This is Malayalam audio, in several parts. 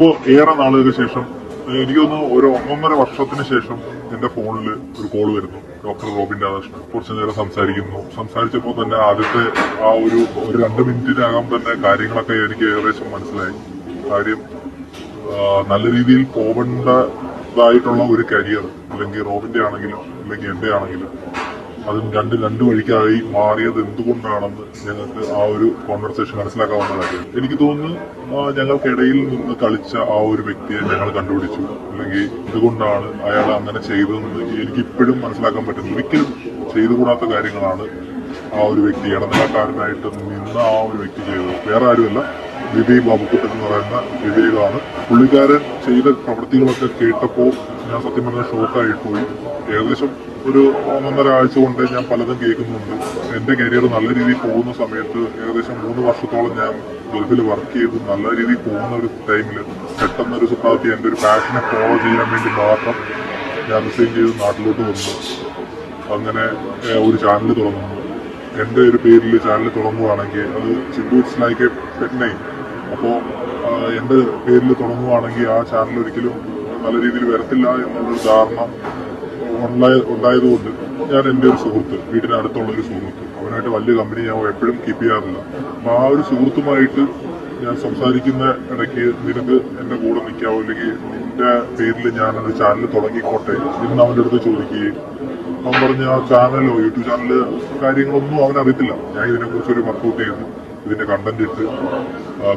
ഇപ്പോ ഏറെ നാളുകൾക്ക് ശേഷം എനിക്ക് തോന്നുന്നു ഒരു ഒന്നൊന്നര വർഷത്തിന് ശേഷം എന്റെ ഫോണിൽ ഒരു കോൾ വരുന്നു. ഡോക്ടർ റോബിൻ രാധാകൃഷ്ണൻ കുറച്ചു നേരം സംസാരിക്കുന്നു. സംസാരിച്ചപ്പോൾ തന്നെ ആദ്യത്തെ ആ ഒരു ഒരു രണ്ട് മിനിറ്റിനകം തന്നെ കാര്യങ്ങളൊക്കെ എനിക്ക് ഏകദേശം മനസ്സിലായി. കാര്യം നല്ല രീതിയിൽ പോകേണ്ടതായിട്ടുള്ള ഒരു കരിയർ അല്ലെങ്കിൽ റോബിന്റെ ആണെങ്കിലും അല്ലെങ്കിൽ എന്റെ ആണെങ്കിലും അതും രണ്ട് രണ്ട് വഴിക്കായി മാറിയത് എന്തുകൊണ്ടാണെന്ന് ഞങ്ങൾക്ക് ആ ഒരു കോൺവെർസേഷൻ മനസ്സിലാക്കാവുന്ന കാര്യം എനിക്ക് തോന്നുന്നു ഞങ്ങൾക്കിടയിൽ നിന്ന് കളിച്ച ആ ഒരു വ്യക്തിയെ ഞങ്ങൾ കണ്ടുപിടിച്ചു. അല്ലെങ്കിൽ എന്തുകൊണ്ടാണ് അയാൾ അങ്ങനെ ചെയ്തതെന്ന് എനിക്ക് ഇപ്പോഴും മനസ്സിലാക്കാൻ പറ്റുന്നു. ഒരിക്കലും ചെയ്തുകൂടാത്ത കാര്യങ്ങളാണ് ആ ഒരു വ്യക്തി ഇടനിലക്കാരനായിട്ട് നിന്ന ആ ഒരു വ്യക്തി ചെയ്തത്. വേറെ ആരുമല്ല. വിവേക് ബാബുക്കുട്ടൻ എന്ന് പറയുന്ന വിവേകാണ്. പുള്ളിക്കാരൻ ചെയ്ത പ്രവൃത്തികളൊക്കെ കേട്ടപ്പോൾ ഞാൻ സത്യം പറഞ്ഞ ഷോക്കായി പോയി. ഏകദേശം ഒരു ഒന്നൊന്നര ആഴ്ച കൊണ്ട് ഞാൻ പലതും കേൾക്കുന്നുണ്ട്. എന്റെ കരിയർ നല്ല രീതിയിൽ പോകുന്ന സമയത്ത് ഏകദേശം മൂന്ന് വർഷത്തോളം ഞാൻ ഗൾഫിൽ വർക്ക് ചെയ്ത്. നല്ല രീതിയിൽ പോകുന്ന ഒരു ടൈമിൽ പെട്ടെന്ന് ഒരു സുപ്രാവത്തി എന്റെ ഒരു പാഷനെ ഫോളോ ചെയ്യാൻ വേണ്ടി മാത്രം ഞാൻ റിസൈൻ ചെയ്ത് നാട്ടിലോട്ട് വന്നു. അങ്ങനെ ഒരു ചാനൽ തുടങ്ങുന്നു. എന്റെ ഒരു പേരിൽ ചാനൽ തുടങ്ങുവാണെങ്കിൽ അത് Sindhu like a pet name അപ്പോൾ എന്റെ പേരിൽ തുടങ്ങുവാണെങ്കിൽ ആ ചാനൽ ഒരിക്കലും നല്ല രീതിയിൽ വരത്തില്ല എന്നുള്ളൊരു ധാരണ ഉണ്ടായ ഉണ്ടായതുകൊണ്ട് ഞാൻ എന്റെ ഒരു സുഹൃത്ത് വീടിനടുത്തുള്ള ഒരു സുഹൃത്ത് അവനായിട്ട് വലിയ കമ്പനി ഞാൻ എപ്പോഴും കീപ്പ് ചെയ്യാറില്ല. അപ്പം ആ ഒരു സുഹൃത്തുമായിട്ട് ഞാൻ സംസാരിക്കുന്ന ഇടയ്ക്ക് നിനക്ക് എന്റെ കൂടെ നിൽക്കാവോ? അല്ലെങ്കിൽ നിന്റെ പേരിൽ ഞാൻ ഞാനൊരു ചാനൽ തുടങ്ങിക്കോട്ടെ? എന്ന് അവന്റെ അടുത്ത് ചോദിക്കുകയും അവൻ പറഞ്ഞ ആ ചാനലോ യൂട്യൂബ് ചാനൽ കാര്യങ്ങളൊന്നും അവൻ അറിയത്തില്ല ഞാൻ ഇതിനെക്കുറിച്ച് ഒരു വർക്കൗട്ട് ചെയ്തു ഇതിന്റെ കണ്ടന്റ് ഇട്ട്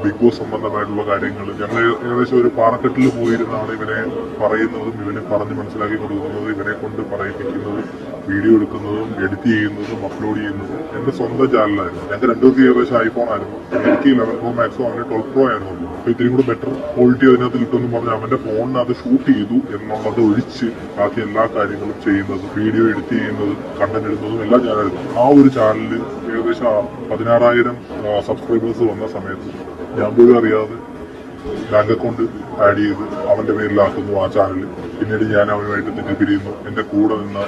ബിഗ് ബോസ് സംബന്ധമായിട്ടുള്ള കാര്യങ്ങൾ ഞങ്ങൾ ഏകദേശം ഒരു പാറക്കെട്ടിൽ പോയിരുന്നാണ് ഇവനെ പറയുന്നതും ഇവനെ പറഞ്ഞ് മനസ്സിലാക്കി കൊടുക്കുന്നതും ഇവനെ കൊണ്ട് പറയിപ്പിക്കുന്നതും വീഡിയോ എടുക്കുന്നതും എഡിറ്റ് ചെയ്യുന്നതും അപ്ലോഡ് ചെയ്യുന്നതും. എന്റെ സ്വന്തം ചാനലായിരുന്നു ഞങ്ങൾക്ക് രണ്ടുപേർക്ക് ഏകദേശം ഐഫോൺ ആയിരുന്നു. എനിക്ക് ലെവൻ പ്രോ മാക്സോ അവന് ട്വൽവ് പ്രോ ആയിരുന്നു അപ്പോൾ ഇത്തിരി കൂടെ ബെറ്റർ ക്വാളിറ്റി അതിനകത്ത് കിട്ടുമെന്ന് പറഞ്ഞ് ഫോണിന് അത് ഷൂട്ട് ചെയ്തു എന്നുള്ളത് ഒഴിച്ച് ബാക്കി എല്ലാ കാര്യങ്ങളും ചെയ്യുന്നതും വീഡിയോ എഡിറ്റ് ചെയ്യുന്നതും കണ്ടന്റ് എടുക്കുന്നതും എല്ലാം ഞാനായിരുന്നു. ആ ഒരു ചാനലിൽ ഏകദേശം പതിനാറായിരം സബ്സ്ക്രൈബേഴ്സ് വന്ന സമയത്ത് ഞാൻ പോലും അറിയാതെ ബാങ്ക് അക്കൗണ്ട് ആഡ് ചെയ്ത് അവന്റെ പേരിലാക്കുന്നു ആ ചാനൽ പിന്നീട് ഞാൻ അവനുമായിട്ട് തെറ്റിപ്പിരിയുന്നു എന്റെ കൂടെ നിന്ന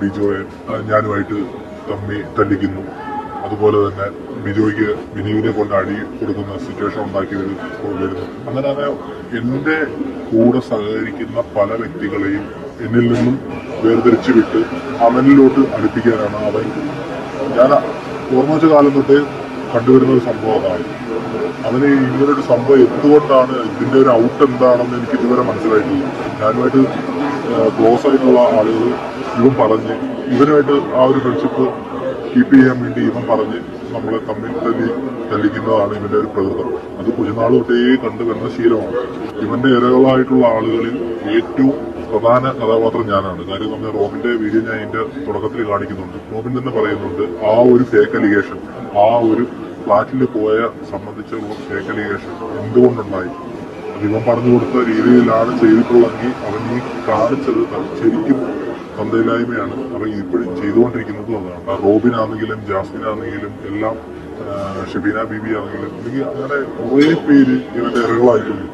ബിജോയെ ഞാനുമായിട്ട് തമ്മി തല്ലിക്കുന്നു. അതുപോലെ തന്നെ ബിജോയ്ക്ക് ബിനുവിനെ കൊണ്ട് അടി കൊടുക്കുന്ന സിറ്റുവേഷൻ ഉണ്ടാക്കി വരും- വരുന്നു. അങ്ങനെ അങ്ങനെ എന്റെ കൂടെ സഹകരിക്കുന്ന പല വ്യക്തികളെയും എന്നിൽ നിന്നും വേർതിരിച്ചു വിട്ട് അവനിലോട്ട് അടുപ്പിക്കാനാണ് അവൻ ഞാൻ ഓർമ്മ വെച്ച കാലം തൊട്ട് കണ്ടുവരുന്ന ഒരു സംഭവം അതാണ്. അവന് ഇങ്ങനൊരു സംഭവം എന്തുകൊണ്ടാണ് ഇതിന്റെ ഒരു ഔട്ട് എന്താണെന്ന് എനിക്ക് ഇതുവരെ മനസ്സിലായിട്ടില്ല. ഞാനുമായിട്ട് ക്ലോസ് ആയിട്ടുള്ള ആളുകൾ ഇവൻ പറഞ്ഞ് ഇവനുമായിട്ട് ആ ഒരു ഫ്രണ്ട്ഷിപ്പ് കീപ്പ് ചെയ്യാൻ വേണ്ടി ഇവൻ പറഞ്ഞ് നമ്മളെ തമ്മിൽ തല്ലി തല്ലിക്കുന്നതാണ് ഇവന്റെ ഒരു പ്രകൃതം. അത് കുഞ്ഞുനാൾ തൊട്ടേ കണ്ടുവരുന്ന ശീലമാണ്. ഇവന്റെ ഇരകളായിട്ടുള്ള ആളുകളിൽ ഏറ്റവും പ്രധാന കഥാപാത്രം ഞാനാണ്. കാര്യം നമ്മൾ റോബിന്റെ വീഡിയോ ഞാൻ അതിന്റെ തുടക്കത്തിൽ കാണിക്കുന്നുണ്ട്. റോബിൻ തന്നെ പറയുന്നുണ്ട് ആ ഒരു ഫേക്ക് അലിഗേഷൻ ആ ഒരു ഫ്ലാറ്റിൽ പോയ സംബന്ധിച്ചുള്ള ഫേക്ക് അലിഗേഷൻ എന്തുകൊണ്ടുണ്ടായി? ഇവൻ പറഞ്ഞു കൊടുത്ത രീതിയിലാണ് ചെയ്തിട്ടുള്ളതെങ്കിൽ അവൻ ഈ കാണിച്ചത് ശരിക്കും തന്തയില്ലായ്മയാണ്. അവൻ ഇപ്പോഴും ചെയ്തുകൊണ്ടിരിക്കുന്നതും അതാണ്. റോബിനാണെങ്കിലും ജാസ്മിനാണെങ്കിലും എല്ലാം ആ, ഷബീന ബീബി ആണെങ്കിലും എനിക്ക് അങ്ങനെ കുറേ പേര് ഇവന്റെ ഇരകളായിട്ടുണ്ട്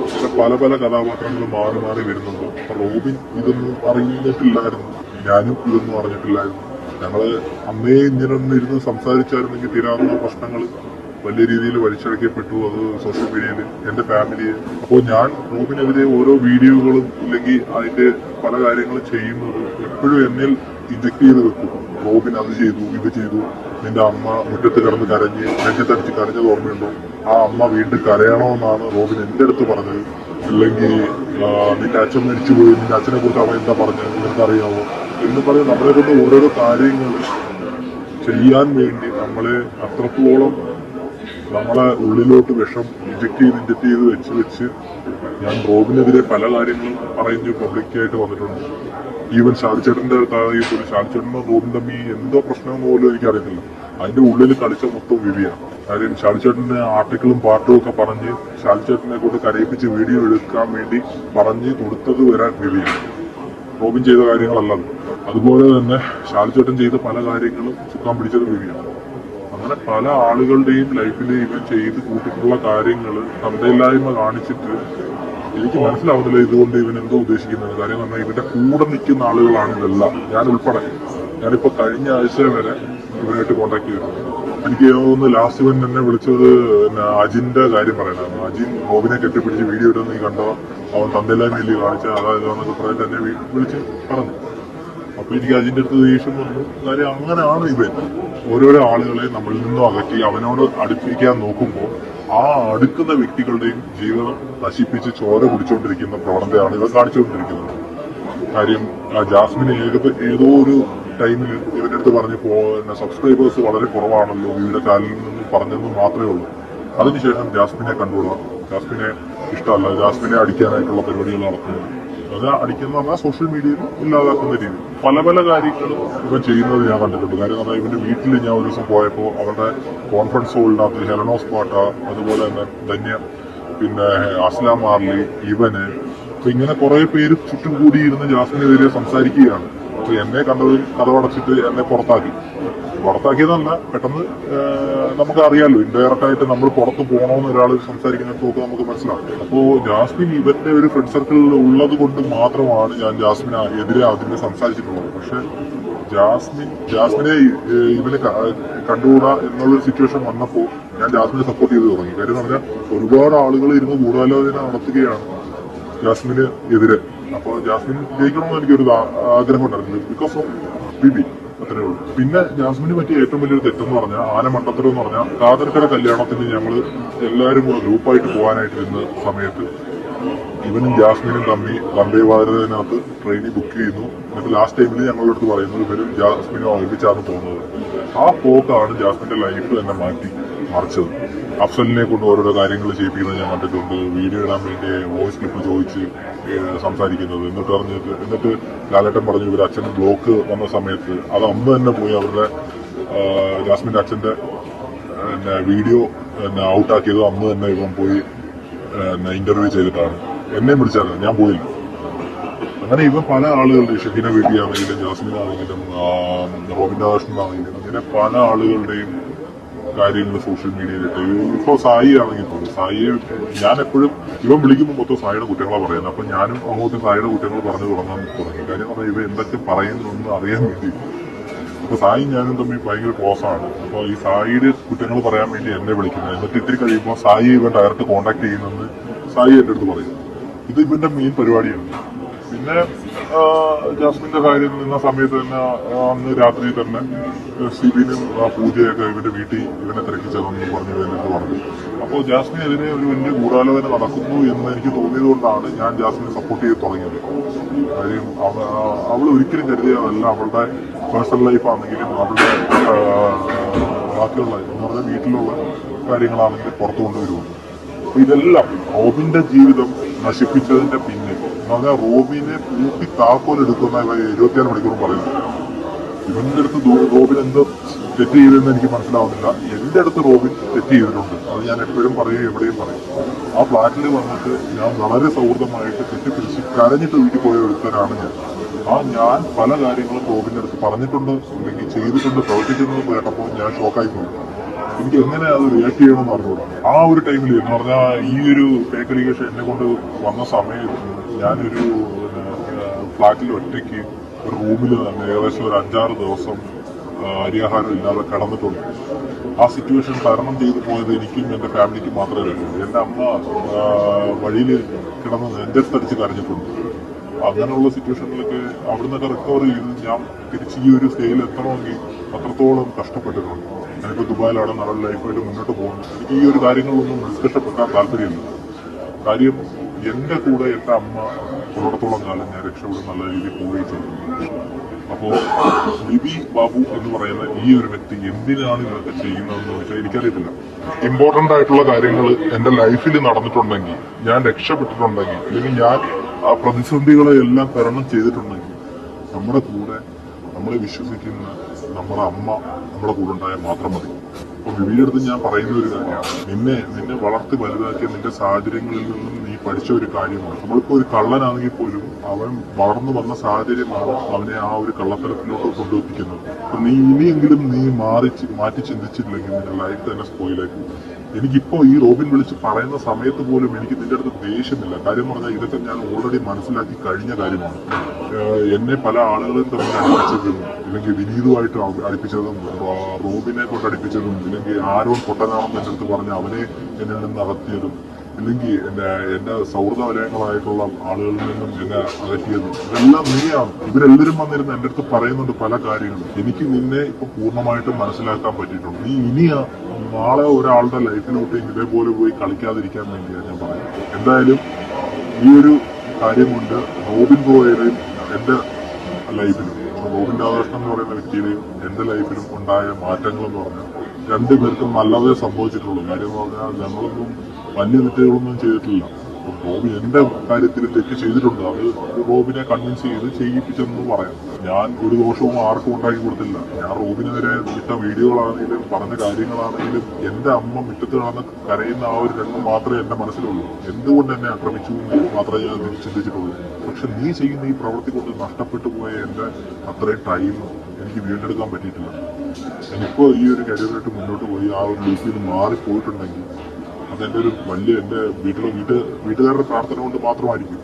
പക്ഷെ പല പല കഥാപാത്രങ്ങൾ മാറി മാറി വരുന്നുണ്ട്. റോബിൻ ഇതൊന്നും അറിഞ്ഞിട്ടില്ലായിരുന്നു. ഞാനും ഇതൊന്നും അറിഞ്ഞിട്ടില്ലായിരുന്നു. ഞങ്ങൾ അന്നേ ഇങ്ങനെ ഇരുന്ന് സംസാരിച്ചായിരുന്നെങ്കിൽ തീരാവുന്ന പ്രശ്നങ്ങൾ വലിയ രീതിയിൽ വലിച്ചടക്കപ്പെട്ടു. അത് സോഷ്യൽ മീഡിയയിൽ എന്റെ ഫാമിലിയെ. അപ്പോൾ ഞാൻ റോബിനെതിരെ ഓരോ വീഡിയോകളും ഇല്ലെങ്കിൽ അതിന്റെ പല കാര്യങ്ങളും ചെയ്യുന്നത് എപ്പോഴും എന്നിൽ ഇജക്ട് ചെയ്ത് വെക്കും. റോബിൻ അത് ചെയ്തു ഇത് ചെയ്തു. നിന്റെ അമ്മ മുറ്റത്ത് കിടന്ന് കരഞ്ഞ് നെഞ്ചത്തടിച്ച് കരഞ്ഞത് ഓർമ്മയുണ്ടോ? ആ അമ്മ വീണ്ടും കരയണമെന്നാണ് റോബിൻ എന്റെ അടുത്ത് പറഞ്ഞത്. അല്ലെങ്കിൽ നിന്റെ അച്ഛൻ മരിച്ചുപോയി നിന്റെ അച്ഛനെ കുറിച്ച് അവൻ എന്താ പറഞ്ഞത്? നിനക്കറിയാവോ? എന്ന് പറഞ്ഞ് നമ്മളെ കൊണ്ട് ഓരോരോ കാര്യങ്ങൾ ചെയ്യാൻ വേണ്ടി നമ്മളെ അത്രത്തോളം നമ്മളെ ഉള്ളിലോട്ട് വിഷം ഇഞ്ചക്ട് ചെയ്ത് ഇഞ്ചക്ട് ചെയ്ത് വെച്ച് വെച്ച് ഞാൻ റോബിനെതിരെ പല കാര്യങ്ങളും പറഞ്ഞു പബ്ലിക്കായിട്ട് വന്നിട്ടുണ്ട്. ഈവൻ ശാലിച്ചേട്ടന്റെ താഴെ പോലും തോന്നും തമ്മി എന്തോ പ്രശ്നമെന്ന് പോലും എനിക്കറിയത്തില്ല. അതിന്റെ ഉള്ളിൽ കളിച്ച മൊത്തം വിവിയാണ്. കാര്യം ശാലിച്ചേട്ടന്റെ ആർട്ടിക്കിളും പാട്ടും ഒക്കെ പറഞ്ഞ് ശാലിച്ചേട്ടനെ കൊണ്ട് കരയിപ്പിച്ച് വീഡിയോ എടുക്കാൻ വേണ്ടി പറഞ്ഞ് കൊടുത്തത് വരാൻ വിവിയാണ്. റോബിൻ ചെയ്ത കാര്യങ്ങളല്ല അതുപോലെ തന്നെ ഷാലിച്ചേട്ടൻ ചെയ്ത പല കാര്യങ്ങളും ചുക്കാൻ പിടിച്ചത് വിവിയാണ്. അങ്ങനെ പല ആളുകളുടെയും ലൈഫിൽ ഇവൻ ചെയ്ത് കൂട്ടിയിട്ടുള്ള കാര്യങ്ങൾ തന്തയില്ലായ്മ കാണിച്ചിട്ട് എനിക്ക് മനസ്സിലാവുന്നില്ല ഇതുകൊണ്ട് ഇവൻ എന്തോ ഉദ്ദേശിക്കുന്നത്. കാര്യം പറഞ്ഞാൽ ഇവന്റെ കൂടെ നിൽക്കുന്ന ആളുകളാണ് ഇതെല്ലാം. ഞാൻ ഉൾപ്പെടെ. ഞാനിപ്പോ കഴിഞ്ഞ ആഴ്ച വരെ ഇവനായിട്ട് കോണ്ടാക്ട് ചെയ്തിട്ടുണ്ട്. എനിക്ക് തോന്നുന്നു ലാസ്റ്റ് ഇവൻ എന്നെ വിളിച്ചത് അജിന്റെ കാര്യം പറയാനാണ് അജിൻ ബോബിനെ കെട്ടിപ്പിടിച്ച് വീഡിയോ ഇടുന്ന നീ കണ്ടോ? അവൻ തന്നില്ല ഇല്ലേ കാണിച്ച അതായത് എന്നൊക്കെ പറഞ്ഞിട്ട് എന്നെ വിളിച്ച് പറഞ്ഞു. അപ്പൊ എനിക്ക് അതിന്റെ അടുത്ത് ദേഷ്യം വന്നു. കാര്യം അങ്ങനെയാണ് ഇവൻ ഓരോരോ ആളുകളെ നമ്മളിൽ നിന്നും അകറ്റി അവനോട് അടുപ്പിക്കാൻ നോക്കുമ്പോൾ ആ അടുക്കുന്ന വ്യക്തികളുടെയും ജീവിതം നശിപ്പിച്ച് ചോര കുടിച്ചുകൊണ്ടിരിക്കുന്ന പ്രവണതയാണ് ഇവ കാണിച്ചുകൊണ്ടിരിക്കുന്നത്. കാര്യം ജാസ്മിന് ഏക ഏതോ ഒരു ടൈമിൽ ഇവന്റെ അടുത്ത് പറഞ്ഞു പോ സബ്സ്ക്രൈബേഴ്സ് വളരെ കുറവാണല്ലോ ഇവരുടെ ചാനലിൽ നിന്ന് പറഞ്ഞെന്ന് മാത്രമേ ഉള്ളൂ. അതിനുശേഷം ജാസ്മിനെ കണ്ടുകൊള്ളാം ജാസ്മിനെ ഇഷ്ടമല്ല. ജാസ്മിനെ അടിക്കാനായിട്ടുള്ള പരിപാടികൾ നടത്തുന്നു അത് അടിക്കുന്ന പറഞ്ഞാൽ സോഷ്യൽ മീഡിയയിൽ ഇല്ലാതാക്കുന്ന രീതി. പല പല കാര്യങ്ങളും ഇവൻ ചെയ്യുന്നത് ഞാൻ കണ്ടിട്ടുണ്ട്. കാര്യം പറഞ്ഞാൽ ഇവന്റെ വീട്ടിൽ ഞാൻ ഒരു ദിവസം പോയപ്പോൾ അവരുടെ കോൺഫറൻസ് ഹോളിനകത്ത് ഹെലനോസ് പാട്ട അതുപോലെ തന്നെ ധന്യ പിന്നെ അസ്ലാം മാർലി ഇവന്. അപ്പൊ ഇങ്ങനെ കുറെ പേര് ചുറ്റും കൂടി ഇരുന്ന് ജാസ്മിനെതിരെ സംസാരിക്കുകയാണ്. അപ്പൊ എന്നെ കണ്ടത് കഥവടച്ചിട്ട് എന്നെ പുറത്താക്കി. പുറത്താക്കിയതല്ല പെട്ടെന്ന് നമുക്ക് അറിയാമല്ലോ ഇൻഡയറക്റ്റ് ആയിട്ട് നമ്മൾ പുറത്ത് പോകണമെന്ന് ഒരാൾ സംസാരിക്കുന്നതൊക്കെ നമുക്ക് മനസ്സിലാവും അപ്പോ ജാസ്മിൻ ഇവന്റെ ഒരു ഫ്രണ്ട് സർക്കിളിൽ ഉള്ളത് കൊണ്ട് മാത്രമാണ് ഞാൻ ജാസ്മിന് എതിരെ അതിനെ സംസാരിച്ചിട്ടുള്ളത്. പക്ഷെ ജാസ്മിൻ ജാസ്മിനെ ഇവന് കണ്ടുകൂടാ എന്നുള്ളൊരു സിറ്റുവേഷൻ വന്നപ്പോൾ ഞാൻ ജാസ്മിനെ സപ്പോർട്ട് ചെയ്ത് തുടങ്ങി. കാര്യം പറഞ്ഞാൽ ഒരുപാട് ആളുകൾ ഇരുന്ന് ഗൂഢാലോചന നടത്തുകയാണ് ജാസ്മിന് എതിരെ. അപ്പോൾ ജാസ്മിൻ ജയിക്കണമെന്ന് എനിക്കൊരു ആഗ്രഹം ഉണ്ടായിരുന്നു. ബിക്കോസ് ഓഫ് ബിബി അത്രേ ഉള്ളൂ. പിന്നെ ജാസ്മിന് പറ്റിയ ഏറ്റവും വലിയൊരു തെറ്റെന്ന് പറഞ്ഞാൽ ആന മണ്ടത്തരം എന്ന് പറഞ്ഞാൽ കാതർക്കര കല്യാണത്തിന് ഞങ്ങൾ എല്ലാവരും കൂടെ ഗ്രൂപ്പായിട്ട് പോകാനായിട്ടിരുന്ന സമയത്ത് ഇവനും ജാസ്മിനും തമ്മി വന്ദേ ഭാരതിനകത്ത് ട്രെയിനിൽ ബുക്ക് ചെയ്യുന്നു. എന്നിട്ട് ലാസ്റ്റ് ടൈമിൽ ഞങ്ങളുടെ അടുത്ത് പറയുന്നു ഇവരും ജാസ്മിനും ഒരുമിച്ചാണ് പോകുന്നത്. ആ പോക്കാണ് ജാസ്മിന്റെ ലൈഫ് തന്നെ മാറ്റി മറിച്ചത്. അഫ്സലിനെ കൊണ്ട് ഓരോരോ കാര്യങ്ങൾ ചെയ്യിപ്പിക്കുന്നത് ഞാൻ കണ്ടിട്ടുണ്ട്. വീഡിയോ ഇടാൻ വേണ്ടി വോയിസ് ക്ലിപ്പ് ചോദിച്ച് സംസാരിക്കുന്നത്. എന്നിട്ട് പറഞ്ഞിട്ട് എന്നിട്ട് ലാലേട്ടൻ പറഞ്ഞു ഇവർ അച്ഛൻ ബ്ലോക്ക് വന്ന സമയത്ത് അത് അന്ന് തന്നെ പോയി അവരുടെ ജാസ്മിന്റെ അച്ഛന്റെ വീഡിയോ ഔട്ടാക്കിയത് അന്ന് തന്നെ ഇവൻ പോയി ഇന്റർവ്യൂ ചെയ്തിട്ടാണ്. എന്നെ വിളിച്ചായിരുന്നു. ഞാൻ പോയില്ല. അങ്ങനെ ഇവ പല ആളുകളുടെ ഷഹീന വീട്ടിയാണെങ്കിലും ജാസ്മിൻ ആണെങ്കിലും റോബിൻ ആണെങ്കിലും അങ്ങനെ പല ആളുകളുടെയും കാര്യങ്ങൾ സോഷ്യൽ മീഡിയയിലിട്ട്. ഇപ്പോൾ സായി ആണെങ്കിൽ പോലും സായിയെ ഞാൻ എപ്പോഴും ഇവൻ വിളിക്കുമ്പോൾ മൊത്തം സായിയുടെ കുറ്റങ്ങളാണ് പറയുന്നത്. അപ്പൊ ഞാനും അങ്ങോട്ട് സായിയുടെ കുറ്റങ്ങൾ പറഞ്ഞു തുടങ്ങാൻ തുടങ്ങി. കാര്യം പറഞ്ഞാൽ ഇവ എന്തൊക്കെ പറയുന്നു എന്ന് അറിയാൻ വേണ്ടി. അപ്പൊ സായി ഞാനും തമ്മിൽ ഭയങ്കര ക്ലോസ് ആണ്. അപ്പൊ ഈ സായിയുടെ കുറ്റങ്ങൾ പറയാൻ വേണ്ടി എന്നെ വിളിക്കുന്നത്. എന്നിട്ട് ഇത്തിരി കഴിയുമ്പോൾ സായി ഇവൻ ഡയറക്റ്റ് കോൺടാക്ട് ചെയ്യുന്നെന്ന് സായി എന്റെ അടുത്ത് പറയും. ഇത് ഇവന്റെ മെയിൻ പരിപാടിയാണ്. പിന്നെ ജാസ്മിന്റെ കാര്യം നിന്ന സമയത്ത് തന്നെ അന്ന് രാത്രി തന്നെ സിബിനും ആ പൂജയൊക്കെ ഇവന്റെ വീട്ടിൽ ഇവനെ തിരക്കി ചെന്നു പറഞ്ഞു എന്നിട്ട് പറഞ്ഞു. അപ്പോൾ ജാസ്മിൻ ജാസ്മിനെതിരെ ഒരു വലിയ ഗൂഢാലോചന നടക്കുന്നു എന്ന് എനിക്ക് തോന്നിയതുകൊണ്ടാണ് ഞാൻ ജാസ്മിനെ സപ്പോർട്ട് ചെയ്ത് തുടങ്ങിയത്. കാര്യം അവൾ ഒരിക്കലും കരുതിയതല്ല അവളുടെ പേഴ്സണൽ ലൈഫ് ആണെങ്കിലും അവളുടെ ബാക്കിയുള്ള എന്ന് പറഞ്ഞാൽ വീട്ടിലുള്ള കാര്യങ്ങളാണെങ്കിലും പുറത്തു കൊണ്ടുവരുമോ ഇതെല്ലാം റോബിന്റെ ജീവിതം നശിപ്പിച്ചതിന്റെ പിന്നിൽ എന്ന് റോബിനെ പൂട്ടി താക്കോൽ എടുക്കുന്ന ഇരുപത്തിയാറ് മണിക്കൂറും പറയുന്നു. ഇവന്റെ അടുത്ത് റോബിൻ എന്ത് തെറ്റ് ചെയ്തെന്ന് എനിക്ക് മനസ്സിലാവുന്നില്ല. എന്റെ അടുത്ത് റോബിൻ തെറ്റ് ചെയ്തിട്ടുണ്ട്. അത് ഞാൻ എപ്പോഴും പറയും എവിടെയും പറയും. ആ ഫ്ലാറ്റിൽ വന്നിട്ട് ഞാൻ വളരെ സൗഹൃദമായിട്ട് തെറ്റ് പിടിച്ച് കരഞ്ഞിട്ട് വീട്ടിൽ പോയ ഒരുത്തരാണ് ഞാൻ. ആ ഞാൻ പല കാര്യങ്ങളും റോബിന്റെ അടുത്ത് പറഞ്ഞിട്ടുണ്ട് അല്ലെങ്കിൽ ചെയ്തിട്ടുണ്ട് പ്രവർത്തിക്കുന്നത് കേട്ടപ്പോൾ ഞാൻ ഷോക്കായി പോയി. എനിക്ക് എങ്ങനെ അത് റിയാക്ട് ചെയ്യണമെന്ന് അറിഞ്ഞുകൂടാ? ആ ഒരു ടൈമിൽ എന്ന് പറഞ്ഞാൽ ഈ ഒരു ഫേക്ക് എന്നെ കൊണ്ട് വന്ന സമയത്ത് ഞാനൊരു ഫ്ലാറ്റിൽ ഒറ്റയ്ക്ക് ഒരു റൂമിൽ തന്നെ ഏകദേശം ഒരു അഞ്ചാറ് ദിവസം അരിയാഹാരം ഇല്ലാതെ കടന്നിട്ടുണ്ട്. ആ സിറ്റുവേഷൻ തരണം ചെയ്തു പോയത് എനിക്കും എന്റെ ഫാമിലിക്കും മാത്രമേ പറ്റുള്ളൂ എന്റെ അമ്മ വഴിയിൽ കിടന്ന് നെഞ്ചത്തടിച്ച് കരഞ്ഞിട്ടുണ്ട്. അങ്ങനെയുള്ള സിറ്റുവേഷനിലൊക്കെ അവിടുന്നൊക്കെ റിക്കവർ ചെയ്ത് ഞാൻ തിരിച്ച് ഈ ഒരു സ്റ്റേയിൽ എത്തണമെങ്കിൽ അത്രത്തോളം കഷ്ടപ്പെട്ടിട്ടുണ്ട്. ഞാനിപ്പോൾ ദുബായിലാണ് നല്ല ലൈഫായിട്ട് മുന്നോട്ട് പോകുന്നത്. എനിക്ക് ഈ ഒരു കാര്യങ്ങളൊന്നും വെക്കാൻ താല്പര്യമില്ല. കാര്യം എന്റെ കൂടെ എന്റെ അമ്മ ഉള്ളിടത്തോളം കാലം ഞാൻ രക്ഷപ്പെടും നല്ല രീതിയിൽ ചെയ്തു. അപ്പോ ബിബി ബാബു എന്ന് പറയുന്ന ഈ ഒരു വ്യക്തി എന്തിനാണ് ഇതൊക്കെ ചെയ്യുന്നതെന്ന് ചോദിച്ചാൽ എനിക്കറിയത്തില്ല. ഇമ്പോർട്ടന്റ് ആയിട്ടുള്ള കാര്യങ്ങൾ എന്റെ ലൈഫിൽ നടന്നിട്ടുണ്ടെങ്കിൽ ഞാൻ രക്ഷപ്പെട്ടിട്ടുണ്ടെങ്കിൽ അല്ലെങ്കിൽ ഞാൻ ആ പ്രതിസന്ധികളെ എല്ലാം തരണം ചെയ്തിട്ടുണ്ടെങ്കിൽ നമ്മുടെ കൂടെ നമ്മളെ വിശ്വസിക്കുന്ന നമ്മുടെ അമ്മ നമ്മുടെ കൂടെ ഉണ്ടായാൽ മാത്രം മതി. അപ്പോൾ ബിബിയുടെ അടുത്ത് ഞാൻ പറയുന്ന ഒരു കാര്യമാണ്. നിന്നെ നിന്നെ വളർത്തി വലുതാക്കിയ നിന്റെ സാഹചര്യങ്ങളിൽ നിന്നും പഠിച്ച ഒരു കാര്യമാണ്. നമ്മളിപ്പോ ഒരു കള്ളനാണെങ്കിൽ പോലും അവൻ വളർന്നു വന്ന സാഹചര്യമാണ് അവനെ ആ ഒരു കള്ളത്തരത്തിലോട്ട് കൊണ്ടുവെപ്പിക്കുന്നത്. അപ്പൊ നീ ഇനിയെങ്കിലും നീ മാറി മാറ്റി ചിന്തിച്ചില്ലെങ്കിൽ നിന്റെ ലൈഫ് തന്നെ സ്പോയിലാക്കും എനിക്കിപ്പോ ഈ റോബിൻ വിളിച്ച് പറയുന്ന സമയത്ത് പോലും എനിക്ക് നിന്റെ അടുത്ത് ദേഷ്യമില്ല. കാര്യം പറഞ്ഞാൽ ഇതൊക്കെ ഞാൻ ഓൾറെഡി മനസ്സിലാക്കി കഴിഞ്ഞ കാര്യമാണ്. എന്നെ പല ആളുകളും തമ്മിൽ അടുപ്പിച്ചതും ഇല്ലെങ്കിൽ വിനീതുമായിട്ട് അടുപ്പിച്ചതും റോബിനെ കൊണ്ട് അടുപ്പിച്ചതും ഇല്ലെങ്കിൽ ആരോൺ പൊട്ടനാണെന്ന് എന്റെ അടുത്ത് പറഞ്ഞ് അവനെ എന്നിൽ നിന്ന് അകറ്റിയതും ഇല്ലെങ്കിൽ എന്റെ എന്റെ സൗഹൃദ വലയങ്ങളായിട്ടുള്ള ആളുകളിൽ നിന്നും എന്നെ അകറ്റിയതും. ഇതെല്ലാം നീയാണ് ഇവരെല്ലാവരും വന്നിരുന്ന് എന്റെ അടുത്ത് പറയുന്നുണ്ട് പല കാര്യങ്ങളും. എനിക്ക് നിന്നെ ഇപ്പൊ പൂർണമായിട്ടും മനസ്സിലാക്കാൻ പറ്റിയിട്ടുണ്ട്. നീ ഇനിയാ നാളെ ഒരാളുടെ ലൈഫിലോട്ട് ഇതേപോലെ പോയി കളിക്കാതിരിക്കാൻ വേണ്ടിയാണ് ഞാൻ പറയുന്നത്. എന്തായാലും ഈ ഒരു കാര്യം കൊണ്ട് റോബിൻ ഗോയയുടെയും എന്റെ ലൈഫിലും റോബിൻ രാധാകൃഷ്ണൻ എന്ന് പറയുന്ന വ്യക്തിയുടെയും എന്റെ ലൈഫിലും ഉണ്ടായ മാറ്റങ്ങൾ എന്ന് പറഞ്ഞാൽ രണ്ടുപേർക്കും നല്ലതേ സംഭവിച്ചിട്ടുള്ളൂ. കാര്യം പറഞ്ഞാൽ ഞങ്ങളൊന്നും വലിയ തെറ്റുകളൊന്നും ചെയ്തിട്ടില്ല റോബിൻ എന്റെ കാര്യത്തിൽ തെറ്റ് ചെയ്തിട്ടുണ്ട്. അത് റോബിനെ കൺവിൻസ് ചെയ്ത് ചെയ്യിപ്പിച്ചെന്ന് പറയാം. ഞാൻ ഒരു ദോഷവും ആർക്കും ഉണ്ടാക്കി കൊടുത്തില്ല. ഞാൻ റോബിനെതിരെ ഇട്ട വീഡിയോകളാണെങ്കിലും പറഞ്ഞ കാര്യങ്ങളാണെങ്കിലും എന്റെ അമ്മ മുറ്റത്ത് കാണുന്ന കരയുന്ന ആ ഒരു രംഗം മാത്രമേ എന്റെ മനസ്സിലുള്ളൂ. എന്തുകൊണ്ട് എന്നെ ആക്രമിച്ചു എന്ന് മാത്രമേ ഞാൻ ചിന്തിച്ചിട്ടുള്ളൂ. പക്ഷെ നീ ചെയ്യുന്ന ഈ പ്രവൃത്തി കൊണ്ട് നഷ്ടപ്പെട്ടു പോയ എന്റെ അത്രയും ടൈം എനിക്ക് വീണ്ടെടുക്കാൻ പറ്റിയിട്ടില്ല. എനിക്കോ ഈ ഒരു കരിയറായിട്ട് മുന്നോട്ട് പോയി ആ ഒരു ലീഫിൽ നിന്ന് മാറിപ്പോയിട്ടുണ്ടെങ്കിൽ അതെന്റെ ഒരു വലിയ എന്റെ വീട്ടിലെ വീട്ട് വീട്ടുകാരുടെ പ്രാർത്ഥന കൊണ്ട് മാത്രമായിരിക്കും.